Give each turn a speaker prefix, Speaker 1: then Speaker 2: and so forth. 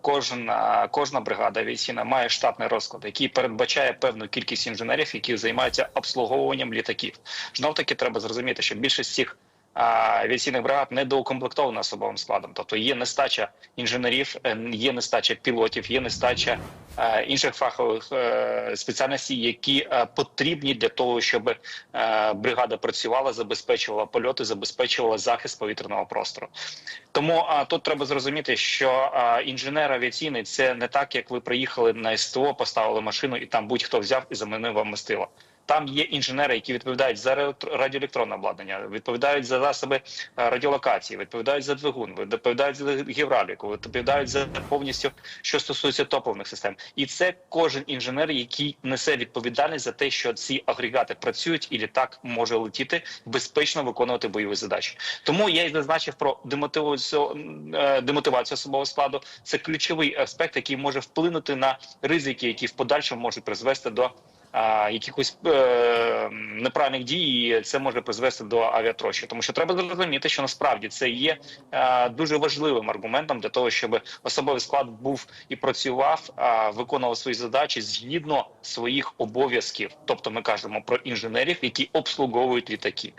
Speaker 1: кожна кожна бригада авіаційна має штатний розклад, який передбачає певну кількість інженерів, які займаються обслуговуванням літаків. Знов таки треба зрозуміти, що більшість цих авіаційних бригад недоукомплектована особовим складом, тобто є нестача інженерів, е, є нестача пілотів, є нестача е, інших фахових е, спеціальностей, які потрібні для того, щоб бригада працювала, забезпечувала польоти, забезпечувала захист повітряного простору. Тому тут треба зрозуміти, що інженер авіаційний це не так, як ви приїхали на СТО, поставили машину і там будь-хто взяв і замінив вам мастило. Там є інженери, які відповідають за радіоелектронне обладнання, відповідають за засоби е, радіолокації, відповідають за двигун, відповідають за гідравліку, відповідають за повністю, що стосується топових систем. І це кожен інженер, який несе відповідальність за те, що ці агрегати працюють, і літак може летіти безпечно виконувати бойові задачі. Тому я й зазначив про демотивацію, е, демотивацію особового складу. Це ключовий аспект, який може вплинути на ризики, які в подальшому можуть призвести до якихось е, неправильних дій, і це може призвести до авіатрощі. Тому що треба зрозуміти, що насправді це є е, дуже важливим аргументом для того, щоб особовий склад був і працював, а, виконував свої задачі згідно своїх обов'язків. Тобто, ми кажемо про інженерів, які обслуговують літаки.